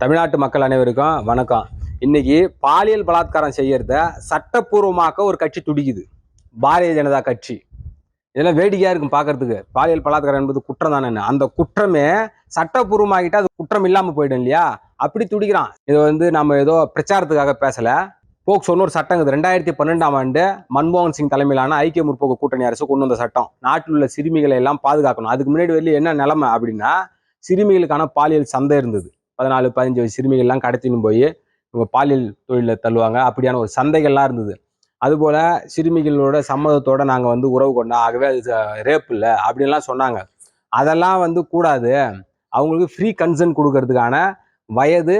தமிழ்நாட்டு மக்கள் அனைவருக்கும் வணக்கம். இன்னைக்கு பாலியல் பலாத்காரம் செய்யறத சட்டப்பூர்வமாக்க ஒரு கட்சி துடிக்குது. பாரதிய ஜனதா கட்சி. இதெல்லாம் வேடிக்கையா இருக்கும் பார்க்கறதுக்கு. பாலியல் பலாத்காரம் என்பது குற்றம் தானே அந்த குற்றமே சட்டப்பூர்வமாகிட்டா அது குற்றம் இல்லாம போயிடும் இல்லையா? அப்படி துடிக்கிறான். இது வந்து நம்ம ஏதோ பிரச்சாரத்துக்காக பேசல. போக்சோன்னு ஒரு சட்டம் இது ரெண்டாயிரத்தி பன்னெண்டாம் ஆண்டு மன்மோகன் சிங் தலைமையிலான ஐக்கிய முற்போக்கு கூட்டணி அரசு கொண்டு வந்த சட்டம். நாட்டில் உள்ள சிறுமிகளை எல்லாம் பாதுகாக்கணும். அதுக்கு முன்னாடி வெளியே என்ன நிலைமை அப்படின்னா சிறுமிகளுக்கான பாலியல் சந்தை இருந்தது. பதினாலு பதினஞ்சு வயசு சிறுமிகள்லாம் கடத்தின்னு போய் இவங்க பாலியல் தொழிலில் தள்ளுவாங்க. அப்படியான ஒரு சந்தைகள்லாம் இருந்தது. அதுபோல் சிறுமிகளோட சம்மதத்தோட நாங்கள் வந்து உறவு கொண்டோம். ஆகவே அது ரேப் இல்லை அப்படின்லாம் சொன்னாங்க. அதெல்லாம் வந்து கூடாது. அவங்களுக்கு ஃப்ரீ கன்சர்ன் கொடுக்கறதுக்கான வயது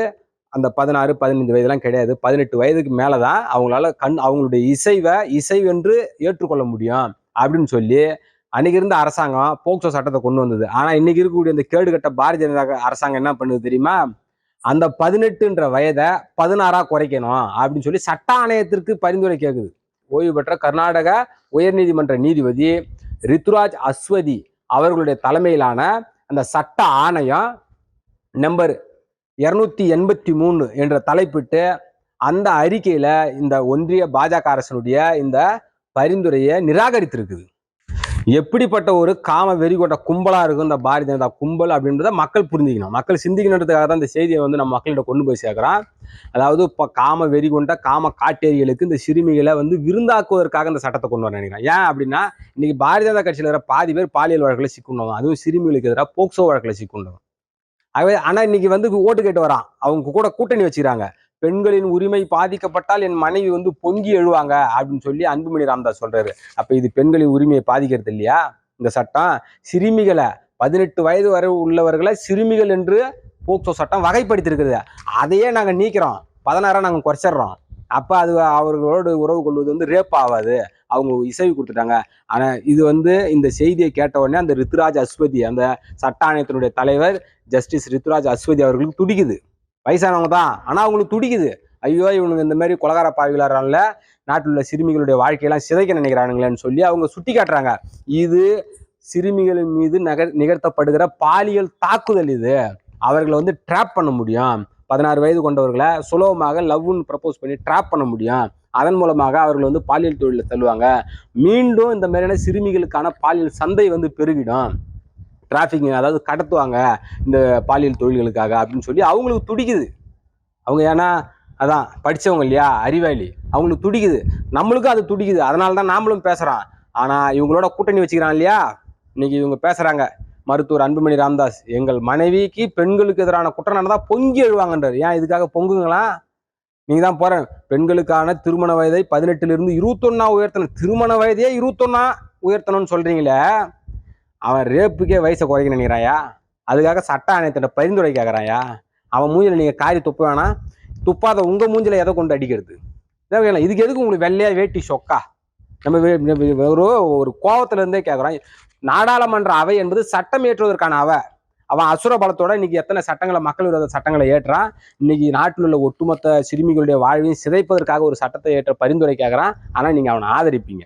அந்த பதினாறு பதினஞ்சு வயதுலாம் கிடையாது. பதினெட்டு வயதுக்கு மேலே தான் அவங்களால கண் அவங்களுடைய இசைவை இசைவென்று ஏற்றுக்கொள்ள முடியும் அப்படின்னு சொல்லி அன்னைக்கு இருந்த அரசாங்கம் போக்சோ சட்டத்தை கொண்டு வந்தது. ஆனால் இன்னைக்கு இருக்கக்கூடிய இந்த கேடுகட்ட பாரதிய ஜனதா அரசாங்கம் என்ன பண்ணுது தெரியுமா? அந்த பதினெட்டுன்ற வயதை பதினாறா குறைக்கணும் அப்படின்னு சொல்லி சட்ட ஆணையத்திற்கு பரிந்துரை கேட்குது ஓய்வு பெற்ற கர்நாடக உயர்நீதிமன்ற நீதிபதி ரித்துராஜ் அஸ்வதி அவர்களுடைய தலைமையிலான அந்த சட்ட ஆணையம் நம்பர் இருநூத்தி எண்பத்தி மூணு என்ற தலைப்பிட்டு அந்த அறிக்கையில இந்த ஒன்றிய பாஜக அரசனுடைய இந்த பரிந்துரையை நிராகரித்திருக்குது. எப்படிப்பட்ட ஒரு காம வெறி கொண்ட கும்பலாக இருக்கும் இந்த பாரதிய ஜனதா கும்பல் அப்படின்றத மக்கள் புரிஞ்சுக்கணும். மக்கள் சிந்திக்கணுன்றதுக்காக தான் இந்த செய்தியை வந்து நம்ம மக்கள்கிட்ட கொண்டு போய் சேர்க்குறான் அதாவது இப்போ காம வெறி கொண்ட காம காட்டேரிகளுக்கு இந்த சிறுமிகளை வந்து விருந்தாக்குவதற்காக இந்த சட்டத்தை கொண்டு வர நினைக்கிறேன். ஏன் அப்படின்னா இன்னைக்கு பாரதிய ஜனதா கட்சியில் இருக்கிற பாதி பேர் பாலியல் வழக்கில் சிக்கணும் அதுவும் சிறுமிகளுக்கு எதிராக போக்சோ வழக்கில் சிக்கணும் ஆகவே ஆனால் இன்னைக்கு வந்து ஓட்டு கேட்டு வரான். அவங்க கூட கூட்டணி வச்சுக்கிறாங்க. பெண்களின் உரிமை பாதிக்கப்பட்டால் என் மனைவி வந்து பொங்கி எழுவாங்க அப்படின்னு சொல்லி அன்புமணி ராமதாஸ் சொல்றாரு. அப்ப இது பெண்களின் உரிமையை பாதிக்கிறது இல்லையா? இந்த சட்டம் சிறுமிகளை பதினெட்டு வயது வரை உள்ளவர்களை சிறுமிகள் என்று போக்சோ சட்டம் வகைப்படுத்தியிருக்குது அதையே நாங்கள் நீக்கிறோம். பதினாறாம் நாங்கள் குறைச்சிடுறோம். அப்போ அது அவர்களோடு உறவு கொள்வது வந்து ரேப் ஆகாது. அவங்க இசைவு கொடுத்துட்டாங்க. ஆனால் இது வந்து இந்த செய்தியை கேட்ட உடனே அந்த ரித்துராஜ் அஸ்வதி அந்த சட்ட ஆணையத்தினுடைய தலைவர் ஜஸ்டிஸ் ரித்துராஜ் அஸ்வதி அவர்களுக்கு துடிக்குது. வயசானவங்க தான். ஆனால் அவங்களுக்கு துடிக்குது. ஐயோ இவனுங்க இந்த மாதிரி கொலகார பாவிகளால நாட்டில் உள்ள சிறுமிகளுடைய வாழ்க்கையெல்லாம் சிதைக்க நினைக்கிறானுங்களேன்னு சொல்லி அவங்க சுட்டி காட்டுறாங்க இது சிறுமிகளின் மீது நகர் நிகழ்த்தப்படுகிற பாலியல் தாக்குதல் இது. அவர்களை வந்து ட்ராப் பண்ண முடியும். பதினாறு வயது கொண்டவர்களை சுலபமாக லவ்னு ப்ரப்போஸ் பண்ணி ட்ராப் பண்ண முடியும். அதன் மூலமாக அவர்கள் வந்து பாலியல் தொழிலில் தள்ளுவாங்க. மீண்டும் இந்த மாதிரியான சிறுமிகளுக்கான பாலியல் சந்தை வந்து பெருகிடும். டிராஃபிக்கிங் அதாவது கடத்துவாங்க இந்த பாலியல் தொழில்களுக்காக அப்படின்னு சொல்லி அவங்களுக்கு துடிக்குது. அவங்க ஏன்னா அதான் படித்தவங்க இல்லையா அறிவாளி. அவங்களுக்கு துடிக்குது. நம்மளுக்கும் அது துடிக்குது. அதனால தான் நாமளும் பேசுகிறோம் ஆனால் இவங்களோட கூட்டணி வச்சுக்கிறான் இல்லையா? இன்னைக்கு இவங்க பேசுகிறாங்க மருத்துவர் அன்புமணி ராம்தாஸ் எங்கள் மனைவிக்கு பெண்களுக்கு எதிரான குற்றம் நடந்தால் பொங்கி எழுவாங்கன்றார். ஏன் இதுக்காக பொங்குங்களா? நீங்கள் தான் போகிறேன் பெண்களுக்கான திருமண வயதை பதினெட்டுலேருந்து இருபத்தொன்னா உயர்த்தணும். திருமண வயதையே இருபத்தொன்னா உயர்த்தணும்னு சொல்கிறீங்களே அவன் ரேப்புக்கே வயசை குறைக்க நினைக்கிறாயா? அதுக்காக சட்ட ஆணையத்திட்ட பரிந்துரை கேட்குறாயா அவன் மூஞ்சில் நீங்கள் காரி துப்ப வேணாம் துப்பாத உங்கள் மூஞ்சில் எதை கொண்டு அடிக்கிறது? இதான் இதுக்கு எதுக்கு உங்களுக்கு வெள்ளையாக வேட்டி சொக்கா? நம்ம ஒரு ஒரு கோவத்துல இருந்தே நாடாளுமன்ற அவை என்பது சட்டம் ஏற்றுவதற்கான அவை. அவன் அசுர பலத்தோட இன்னைக்கு எத்தனை சட்டங்களை மக்கள் விரோத சட்டங்களை ஏற்றான்? இன்னைக்கு நாட்டில் உள்ள ஒட்டுமொத்த சிறுமிகளுடைய வாழ்வையும் சிதைப்பதற்காக ஒரு சட்டத்தை ஏற்ற பரிந்துரை கேட்குறான் ஆனால் நீங்கள் அவனை ஆதரிப்பீங்க.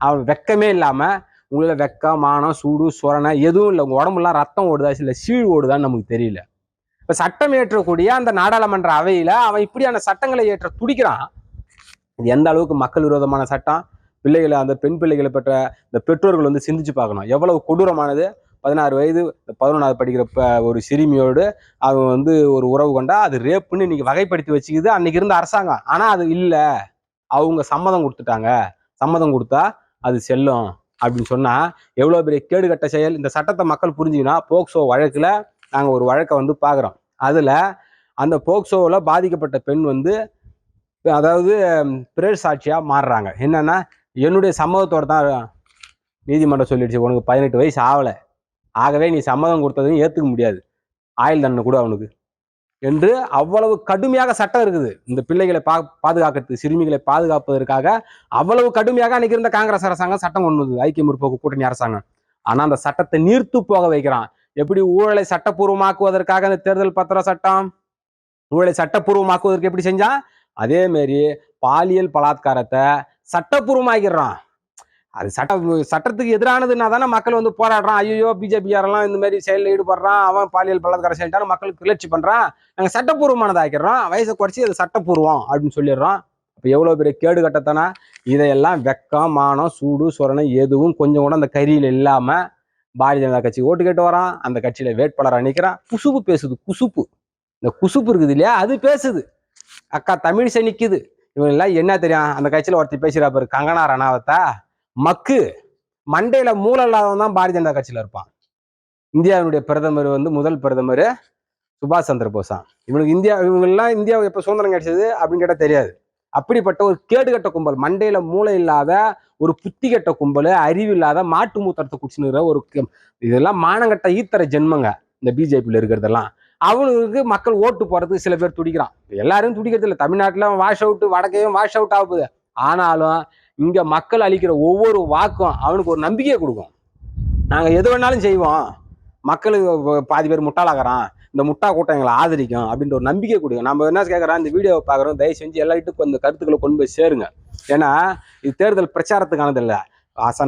அவன் வெக்கமே இல்லாமல் உங்களை வெக்க மானம் சூடு சுரணை எதுவும் இல்லை. உங்கள் உடம்புலாம் ரத்தம் ஓடுதா இல்லை சீழ் ஓடுதான்னு நமக்கு தெரியல. இப்போ சட்டம் ஏற்றக்கூடிய அந்த நாடாளுமன்ற அவையில் அவன் இப்படியான சட்டங்களை ஏற்ற துடிக்கிறான். இது எந்த அளவுக்கு மக்கள் விரோதமான சட்டம்? பிள்ளைகளை அந்த பெண் பிள்ளைகளை பெற்ற இந்த பெற்றோர்கள் வந்து சிந்திச்சு பார்க்கணும். எவ்வளவு கொடூரமானது? பதினாறு வயது பதினொன்றாவது படிக்கிற ப- ஒரு சிறுமியோடு அவன் வந்து ஒரு உறவு கொண்டா அது ரேப்புன்னு இன்னைக்கு வகைப்படுத்தி வச்சுக்குது. அன்னைக்கு இருந்த அரசாங்கம். ஆனால் அது இல்லை. அவங்க சம்மதம் கொடுத்துட்டாங்க. சம்மதம் கொடுத்தா அது செல்லும். அப்படின்னு சொன்னால் எவ்வளோ பெரிய கேடுகட்ட செயல்? இந்த சட்டத்தை மக்கள் புரிஞ்சுக்கினா போக்சோ வழக்கில் நாங்கள் ஒரு வழக்கை வந்து பார்க்குறோம். அதில் அந்த போக்சோவில் பாதிக்கப்பட்ட பெண் வந்து அதாவது பிரேர் சாட்சியாக மாறுறாங்க. என்னென்னா என்னுடைய சம்மதத்தோடு தான் நீதிமன்றம் சொல்லிடுச்சு உனக்கு பதினெட்டு வயசு ஆகலை ஆகவே நீ சம்மதம் கொடுத்ததையும் ஏற்றுக்க முடியாது. ஆயுள் தண்டனை கூட அவனுக்கு. என்று அவ்வளவு கடுமையாக சட்டம் இருக்குது. இந்த பிள்ளைகளை பா பாதுகாக்கிறது சிறுமிகளை பாதுகாப்பதற்காக அவ்வளவு கடுமையாக அன்னைக்கு இருந்த காங்கிரஸ் அரசாங்கம் சட்டம் கொண்டு வந்தது. ஐக்கிய முற்போக்கு கூட்டணி அரசாங்கம். ஆனால் அந்த சட்டத்தை நீர்த்து போக வைக்கிறான். எப்படி ஊழலை சட்டப்பூர்வமாக்குவதற்காக அந்த தேர்தல் பத்திர சட்டம்? ஊழலை சட்டப்பூர்வமாக்குவதற்கு எப்படி செஞ்சான்? அதே மாரி பாலியல் பலாத்காரத்தை சட்டப்பூர்வமாக்கிடுறான். அது சட்ட சட்டத்துக்கு எதிரானதுன்னா தானே மக்கள் வந்து போராடுறான். ஐயோ பிஜேபியாரெல்லாம் இந்த மாதிரி செயலில் ஈடுபடுறான். அவன் பாலியல் பலாத்காரம் செயல்ட்டான் மக்களுக்கு கிளர்ச்சி பண்ணுறான் நாங்கள் சட்டப்பூர்வமானதை ஆக்கிடுறோம். வயசை குறைச்சி அது சட்டப்பூர்வம் அப்படின்னு சொல்லிடுறோம். அப்போ எவ்வளோ பெரிய கேடு கட்டத்தானா? இதையெல்லாம் வெக்கம் மானம் சூடு சுரணம் எதுவும் கொஞ்சம் கூட அந்த கரியில் இல்லாமல் பாரதிய ஜனதா கட்சி ஓட்டு கேட்டு வரான். அந்த கட்சியில் வேட்பாளராக நிற்கிறான் குசுப்பு பேசுது குசுப்பு. இந்த குசுப்பு இருக்குது இல்லையா? அது பேசுது. அக்கா தமிழிசை நிற்கிது இவங்க எல்லாம் என்ன தெரியும்? அந்த கட்சியில் ஒருத்தர் பேசுகிறா பாரு கங்கனா ரணாவத்தா. மக்கு மண்டையில மூளை இல்லாதவன் தான் பாரதிய ஜனதா கட்சியில இருப்பான். இந்தியாவினுடைய பிரதமர் வந்து முதல் பிரதமர் சுபாஷ் சந்திர போஸா. இவனுக்கு இந்தியா இவங்கெல்லாம் இந்தியாவை எப்போ சுதந்திரம் கிடைச்சது அப்படின்னு கேட்டால் தெரியாது. அப்படிப்பட்ட ஒரு கேடுகட்ட கும்பல் மண்டையில மூளை இல்லாத ஒரு புத்தி கெட்ட கும்பல் அறிவு இல்லாத மாட்டு மூத்தரத்தை குடிச்சுனுற ஒரு இதெல்லாம் மானங்கட்ட ஈத்தர ஜென்மங்க இந்த பிஜேபியில் இருக்கிறதெல்லாம். அவனுக்கு மக்கள் ஓட்டு போறதுக்கு சில பேர் துடிக்கிறான். எல்லாரும் துடிக்கிறது இல்லை தமிழ்நாட்டில் வாஷ் அவுட் வடக்கையும் வாஷ் அவுட் ஆகுது ஆனாலும் இங்க மக்கள் அளிக்கிற ஒவ்வொரு வாக்கும் அவனுக்கு ஒரு நம்பிக்கையை கொடுக்கும். நாங்க எது வேணாலும் செய்வோம். மக்களுக்கு பாதி பேர் முட்டாளாகிறான். இந்த முட்டா கூட்டம் எங்களை ஆதரிக்கும் அப்படின்ற ஒரு நம்பிக்கை கொடுங்க நம்ம என்ன கேட்குறோம் இந்த வீடியோவை பார்க்குறோம் தயவு செஞ்சு எல்லார்கிட்டும் இந்த கருத்துக்களை கொண்டு போய் சேருங்க. ஏன்னா இது தேர்தல் பிரச்சாரத்துக்கானது இல்லை.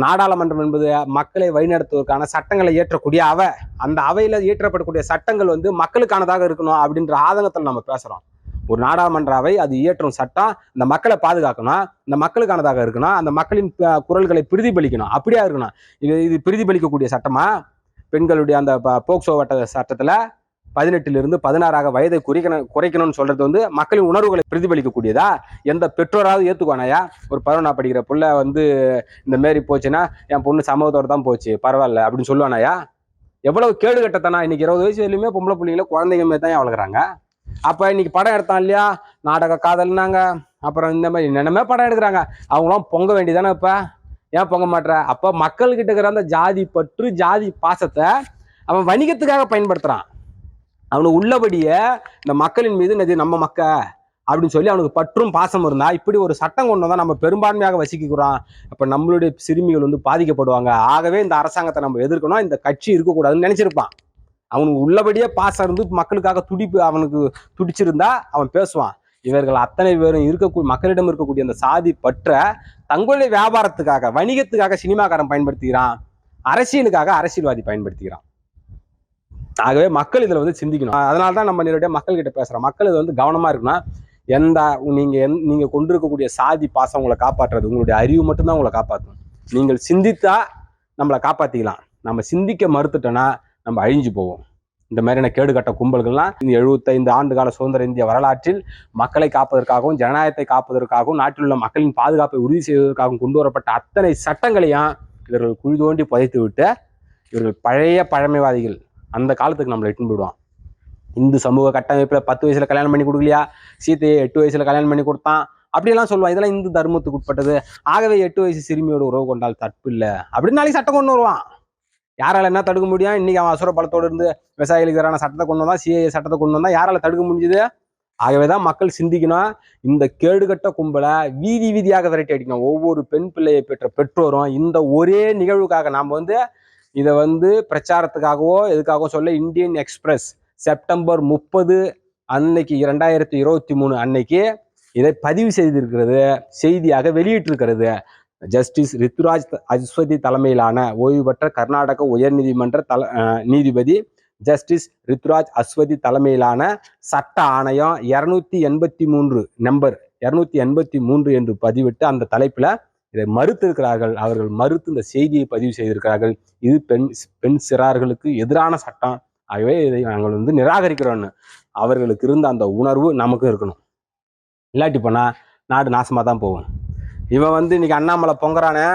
நாடாளுமன்றம் என்பது மக்களை வழிநடத்துவதற்கான சட்டங்களை இயற்றக்கூடிய அவை. அந்த அவையில் இயற்றப்படக்கூடிய சட்டங்கள் வந்து மக்களுக்கானதாக இருக்கணும் அப்படின்ற ஆதங்கத்தில் நம்ம பேசுகிறோம் ஒரு நாடாளுமன்ற அவை அது இயற்றும் சட்டம் இந்த மக்களை பாதுகாக்கணும் இந்த மக்களுக்கானதாக இருக்கணும் அந்த மக்களின் குரல்களை பிரதிபலிக்கணும். அப்படியா இருக்கணும். இது இது பிரதிபலிக்கக்கூடிய சட்டமா? பெண்களுடைய அந்த போக்சோ வட்ட சட்டத்தில் பதினெட்டிலிருந்து பதினாறாக வயதை குறைக்கணும் குறைக்கணும்னு சொல்றது வந்து மக்களின் உணர்வுகளை பிரதிபலிக்கக்கூடியதா? எந்த பெற்றோராவது ஏத்துக்குவானாயா ஒரு பதினொன்றா படிக்கிற பிள்ளை வந்து இந்த மாரி போச்சுன்னா என் பொண்ணு சமூகத்தோடு தான் போச்சு பரவாயில்ல அப்படின்னு சொல்லுவானாயா எவ்வளவு கேடு கட்டத்தானா இன்னைக்கு இருபது வயசு வரையிலுமே பொம்பளை பிள்ளைங்கள குழந்தைங்க மாரி தான் வளர்க்குறாங்க? அப்போ இன்னைக்கு படம் எடுத்தான் இல்லையா? நாடக காதல்னாங்க. அப்புறம் இந்த மாதிரி என்னென்னமே படம் எடுக்கிறாங்க. அவங்களாம் பொங்க வேண்டியதானே இப்போ? ஏன் பொங்க மாட்ற? அப்போ மக்கள்கிட்ட இருக்கிற அந்த ஜாதி பற்று ஜாதி பாசத்தை அவன் வணிகத்துக்காக பயன்படுத்துறான். அவனுக்கு உள்ளபடியே இந்த மக்களின் மீது நதி நம்ம மக்க அப்படின்னு சொல்லி அவனுக்கு பற்றும் பாசம் இருந்தா இப்படி ஒரு சட்டம் கொண்டு வந்தால் நம்ம பெரும்பான்மையாக வசிக்கிறோம். அப்போ நம்மளுடைய சிறுமிகள் வந்து பாதிக்கப்படுவாங்க. ஆகவே இந்த அரசாங்கத்தை நம்ம எதிர்க்கணும். இந்த கட்சி இருக்கக்கூடாதுன்னு நினைச்சிருப்பான். அவனுக்கு உள்ளபடியே பாசம் இருந்து மக்களுக்காக துடிப்பு அவனுக்கு துடிச்சிருந்தா அவன் பேசுவான். இவர்கள் அத்தனை பேரும் இருக்கக்கூடிய மக்களிடம் இருக்கக்கூடிய அந்த சாதி பற்ற தங்களுடைய வியாபாரத்துக்காக வணிகத்துக்காக சினிமாக்காரன் பயன்படுத்திக்கிறான் அரசியலுக்காக அரசியல்வாதி பயன்படுத்திக்கிறான் ஆகவே மக்கள் இதில் வந்து சிந்திக்கணும். அதனால தான் நம்ம நேரடியாக மக்கள் கிட்ட மக்கள் இது வந்து கவனமாக இருக்குன்னா எந்த நீங்கள் எந்- கொண்டு கொண்டிருக்கக்கூடிய சாதி பாசம் உங்களை காப்பாற்றுறது உங்களுடைய அறிவு மட்டும்தான் உங்களை காப்பாற்றும். நீங்கள் சிந்தித்தா நம்மளை காப்பாற்றிக்கலாம் நம்ம சிந்திக்க மறுத்துட்டோன்னா நம்ம அழிஞ்சு போவோம். இந்த மாதிரியான கேடுகட்ட கும்பல்கள்லாம் இந்த எழுபத்தைந்து ஆண்டு கால சுதந்திர இந்திய வரலாற்றில் மக்களை காப்பதற்காகவும் ஜனநாயகத்தை காப்பதற்காகவும் நாட்டில் உள்ள மக்களின் பாதுகாப்பை உறுதி செய்வதற்காகவும் கொண்டு வரப்பட்ட அத்தனை சட்டங்களையும் இவர்கள் குழி தோண்டி புதைத்து விட்டு இவர்கள் பழைய பழமைவாதிகள் அந்த காலத்துக்கு நம்மளை இட்டுன்னு போயிடுவான். இந்து சமூக கட்டமைப்பில் பத்து வயசில் கல்யாணம் பண்ணி கொடுக்கலையா? சீத்தையை எட்டு வயசில் கல்யாணம் பண்ணி கொடுத்தான். அப்படியெல்லாம் சொல்லுவான். இதெல்லாம் இந்து தர்மத்துக்கு உட்பட்டது. ஆகவே எட்டு வயசு சிறுமியோட உறவு கொண்டால் தப்பு இல்லை அப்படின்னாலே சட்டம் கொண்டு வருவான். யாரால என்ன தடுக்க முடியும்? இன்னைக்கு அவன் அசுர பலத்தோடு இருந்து விவசாயிகளுக்கு எதிரான சட்டத்தை கொண்டு வந்தான் சிஏ சட்டத்தை கொண்டு வந்தான். யாரால தடுக்க முடிஞ்சது? ஆகவே தான் மக்கள் சிந்திக்கணும். இந்த கேடுகட்ட கும்பலை வீதி வீதியாக விரட்டி அடிக்கணும். ஒவ்வொரு பெண் பிள்ளையை பெற்ற பெற்றோரும் இந்த ஒரே நிகழ்வுக்காக நாம் வந்து இதை வந்து பிரச்சாரத்துக்காகவோ எதுக்காகவோ சொல்ல இந்தியன் எக்ஸ்பிரஸ் செப்டம்பர் முப்பது அன்னைக்கு இரண்டாயிரத்தி இருபத்தி மூணு அன்னைக்கு இதை பதிவு செய்திருக்கிறது செய்தியாக வெளியிட்டிருக்கிறது. ஜஸ்டிஸ் ரித்துராஜ் அஸ்வதி தலைமையிலான ஓய்வு பெற்ற கர்நாடக உயர்நீதிமன்ற தல நீதிபதி ஜஸ்டிஸ் ரித்துராஜ் அஸ்வதி தலைமையிலான சட்ட ஆணையம் இரநூத்தி எண்பத்தி மூன்று நம்பர் இரநூத்தி எண்பத்தி மூன்று என்று பதிவிட்டு அந்த தலைப்பில் இதை மறுத்திருக்கிறார்கள். அவர்கள் மறுத்து இந்த செய்தியை பதிவு செய்திருக்கிறார்கள். இது பெண் பெண் சிறார்களுக்கு எதிரான சட்டம். ஆகவே இதை நாங்கள் வந்து நிராகரிக்கிறோன்னு அவர்களுக்கு இருந்த அந்த உணர்வு நமக்கும் இருக்கணும். இல்லாட்டி போனால் நாடு நாசமாக தான் போகும். இவன் வந்து இன்னைக்கு அண்ணாமலை பொங்குறானே.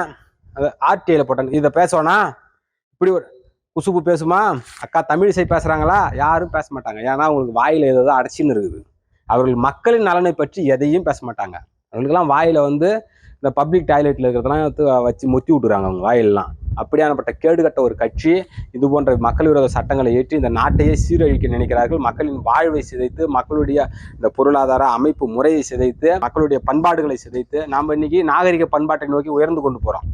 ஆர்டிஐல போட்டான். இதை பேசுவானா? இப்படி ஒரு குசுப்பு பேசுமா? அக்கா தமிழிசை பேசுறாங்களா? யாரும் பேச மாட்டாங்க. ஏன்னா அவங்களுக்கு வாயில ஏதோ அடைச்சின்னு இருக்குது. அவர்கள் மக்களின் நலனை பற்றி எதையும் பேச மாட்டாங்க. அவங்களுக்கெல்லாம் வாயில வந்து இந்த பப்ளிக் டாய்லெட்ல இருக்கிறதெல்லாம் வச்சு முத்தி விட்டுறாங்க அவங்க வாயிலெல்லாம். அப்படியானப்பட்ட கேடுகட்ட ஒரு கட்சி இது போன்ற மக்கள் விரோத சட்டங்களை ஏற்றி இந்த நாட்டையே சீரழிக்க நினைக்கிறார்கள். மக்களின் வாழ்வை சிதைத்து மக்களுடைய இந்த பொருளாதார அமைப்பு முறையை சிதைத்து மக்களுடைய பண்பாடுகளை சிதைத்து நாம் இன்னைக்கு நாகரிக பண்பாட்டை நோக்கி உயர்ந்து கொண்டு போறோம்.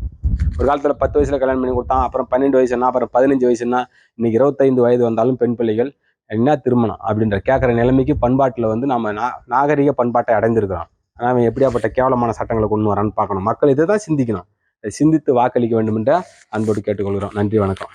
ஒரு காலத்தில் பத்து வயசுல கல்யாணம் பண்ணி கொடுத்தான் அப்புறம் பன்னெண்டு வயசுனா அப்புறம் பதினஞ்சு வயசுனா இன்னைக்கு இருபத்தைந்து வயது வந்தாலும் பெண் பிள்ளைகள் என்ன திருமணம் அப்படின்ற கேட்குற நிலைமைக்கு பண்பாட்டில் வந்து நம்ம நா நாகரிக பண்பாட்டை அடைந்திருக்கிறோம். ஆனால் அவன் எப்படியாப்பட்ட கேவலமான சட்டங்களை கொண்டு வரான்னு பார்க்கணும். மக்கள் இதை தான் சிந்திக்கணும். சிந்தித்து வாக்களிக்க வேண்டும் என்ற அன்போடு கேட்டுக்கொள்கிறோம். நன்றி வணக்கம்.